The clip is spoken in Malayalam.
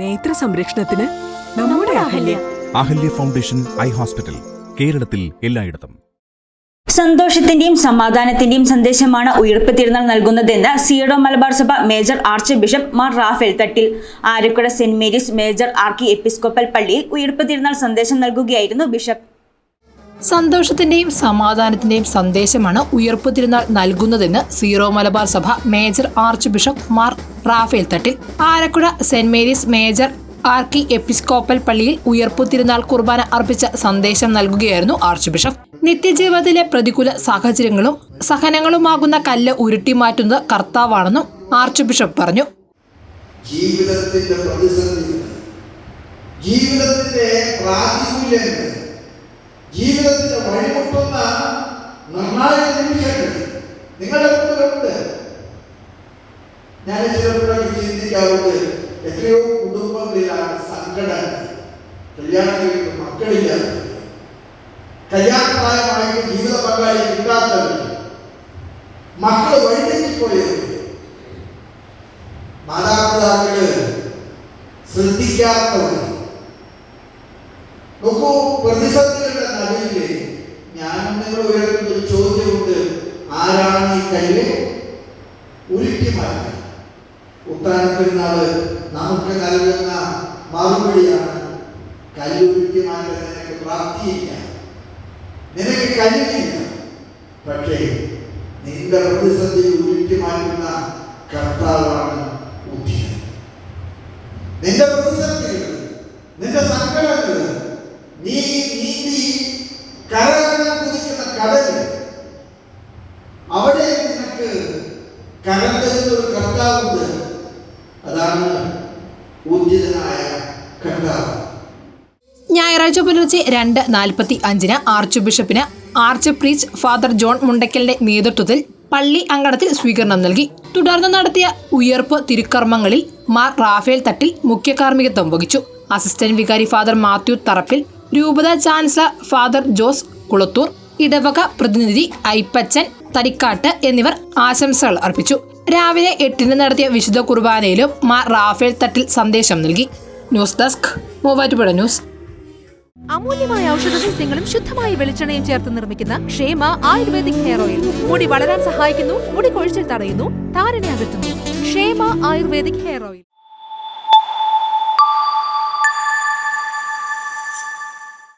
നേത്ര സംരക്ഷണത്തിന് നമ്മുടെ Ahalya. Ahalya foundation eye hospital കേരളത്തിൽ എല്ലായിടത്തും. സന്തോഷത്തിന്റെയും സമാധാനത്തിന്റെയും സന്ദേശമാണ് ഉയർപ്പ് തിരുനാൾ നൽകുന്നതെന്ന് സിയഡോ മലബാർ സഭ major archbishop Mar Raphael Thattil. Arakkuda saint Mary's major archiepiscopal പള്ളിയിൽ ഉയർപ്പ് തിരുനാൾ സന്ദേശം നൽകുകയായിരുന്നു ബിഷപ്പ്. സന്തോഷത്തിന്റെയും സമാധാനത്തിന്റെയും സന്ദേശമാണ് ഉയർപ്പ് തിരുനാൾ നൽകുന്നതെന്ന് സീറോ മലബാർ സഭ major archbishop Mar Raphael Thattil. Alakuzha saint Mary's major archiepiscopal പള്ളിയിൽ ഉയർപ്പു തിരുനാൾ കുർബാന അർപ്പിച്ച സന്ദേശം നൽകുകയായിരുന്നു ആർച്ച് ബിഷപ്പ്. നിത്യജീവിതത്തിലെ പ്രതികൂല സാഹചര്യങ്ങളും സഹനങ്ങളുമാകുന്ന കല്ല് ഉരുട്ടിമാറ്റുന്നത് കർത്താവാണെന്നും ആർച്ച് ബിഷപ്പ് പറഞ്ഞു. ജീവിതത്തിന്റെ പ്രതിസന്ധി ജീവിതത്തിന്റെ പ്രാതികൂല്യങ്ങൾ ജീവിതത്തിന്റെ വഴിമുട്ടുന്ന നിർണായക നിമിഷങ്ങൾ നിങ്ങളുടെ മുമ്പിലുണ്ട്. ഞാൻ ചിലപ്പോഴൊക്കെ ചിന്തിക്കാറുണ്ട് എത്രയോ കുടുംബങ്ങളിലാണ് സങ്കടം കല്യാണം കഴിക്കുന്ന മക്കളില്ല. കല്യാണപ്രായമായിട്ട് ജീവിത പങ്കാളി കിട്ടാത്തവർ മക്കൾ വഴിതെറ്റിപ്പോയത്. മാതാപിതാക്കൾ ശ്രദ്ധിക്കാത്തവർ നോക്കൂ പ്രതിസന്ധികളുടെ ആരാണ് ഈ കല്ല് ഉരുട്ടി മാറ്റുക ഉത്തരാണപ്പെരുന്നാൾ നമുക്ക് നൽകുന്ന മറുപടിയാണ് കല്ല് മാറ്റാൻ നിനക്ക് പ്രാപ്തിയില്ല. നിനക്ക് കഴിയില്ല പക്ഷേ നിന്റെ പ്രതിസന്ധി ഉരുട്ടി മാറ്റുന്ന കർത്താവാണ് ബുദ്ധിമാൻ നിന്റെ പ്രതിസന്ധികൾ നിന്റെ സങ്കടങ്ങൾ നീ നീതി കരകടന്ന് ഒരു കർത്താവുണ്ട്. അതാണ് ഊർജിതനായ കർത്താവ്. ഞായറാഴ്ച പുലർച്ചെ രണ്ട് നാൽപ്പത്തി അഞ്ചിന് ആർച്ച് ബിഷപ്പിന് ആർച്ച് പ്രീച്ച് ഫാദർ ജോൺ മുണ്ടയ്ക്കലിന്റെ നേതൃത്വത്തിൽ പള്ളി അങ്കണത്തിൽ സ്വീകരണം നൽകി. തുടർന്ന് നടത്തിയ ഉയർപ്പ് തിരുക്കർമ്മങ്ങളിൽ മാർ റാഫേൽ തട്ടിൽ മുഖ്യ കാർമ്മികത്വം വഹിച്ചു. അസിസ്റ്റന്റ് വികാരി ഫാദർ മാത്യു തറപ്പിൽ രൂപത ചാൻസലർ ഫാദർ ജോസ് കുളത്തൂർ ഇടവക പ്രതിനിധി ഐപ്പച്ചൻ തടിക്കാട്ട് എന്നിവർ ആശംസകൾ അർപ്പിച്ചു. രാവിലെ എട്ടിന് നടത്തിയ വിശുദ്ധ കുർബാനയിലും മാർ റാഫേൽ തട്ടിൽ സന്ദേശം നൽകി. News desk Muvattupuzha news. അമൂല്യമായ ഔഷധസസ്യങ്ങളും ശുദ്ധമായ വെളിച്ചെണ്ണയും ചേർത്ത് നിർമ്മിക്കുന്ന ക്ഷേമ ആയുർവേദിക് ഹെയർ ഓയിൽ. മുടി വളരാൻ സഹായിക്കുന്നു മുടി കൊഴിച്ചിൽ തടയുന്നു താരനെ അകറ്റുന്നു. ക്ഷേമ ആയുർവേദിക് ഹെയർ ഓയിൽ.